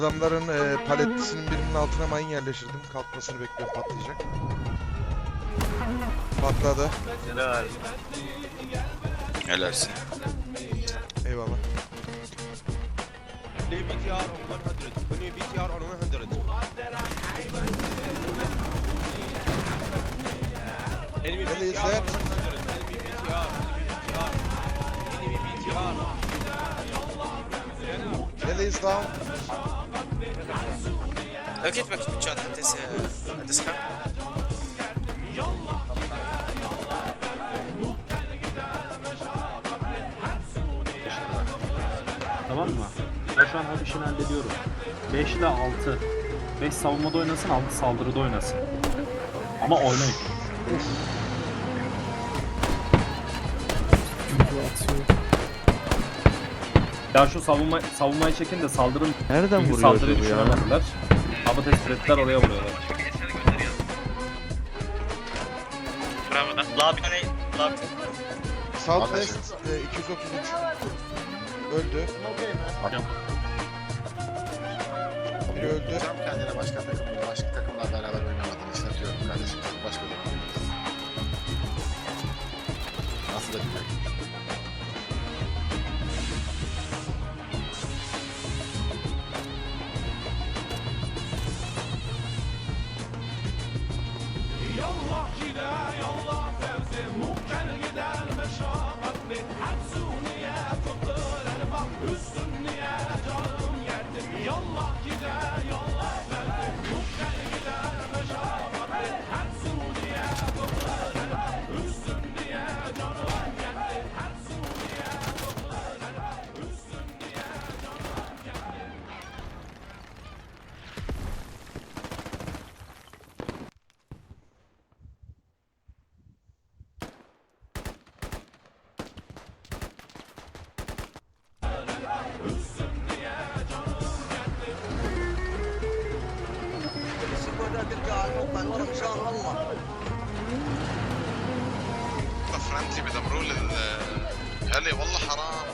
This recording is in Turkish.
Adamların e, paletlisinin birinin altına mayın yerleştirdim. Kalkmasını bekliyorum patlayacak. Patladı. Helal. Helalsin. Eyvallah. New BTR on 100. New BTR on 100. Enemy Neredeyiz BTR on 100. lan? Enemy BTR. Enemy BTR. Look at my shot at this. Tamam mı? Ben şu an her işini hallediyorum. 5 ile 6. 5 savunmada oynasın, 6 saldırıda oynasın. Ama oynayın. Ya şu savunma savunmayı çekin de saldırın. Nereden vuruyor saldırıyı acaba ya? düşüremediler. Ama testler oraya vuruyorlar. Bravo da. La bir tane la. Southwest e, 233 öldü. Biri öldü. Hocam kendine başka takım, başka takımlarla beraber oynamadığını işte diyorum kardeşim. Başka takım. Nasıl da bilmiyorum. Yallah gide yallah Fevzi الكاميرا ترجع إن شاء الله بدمروا هلا والله حرام.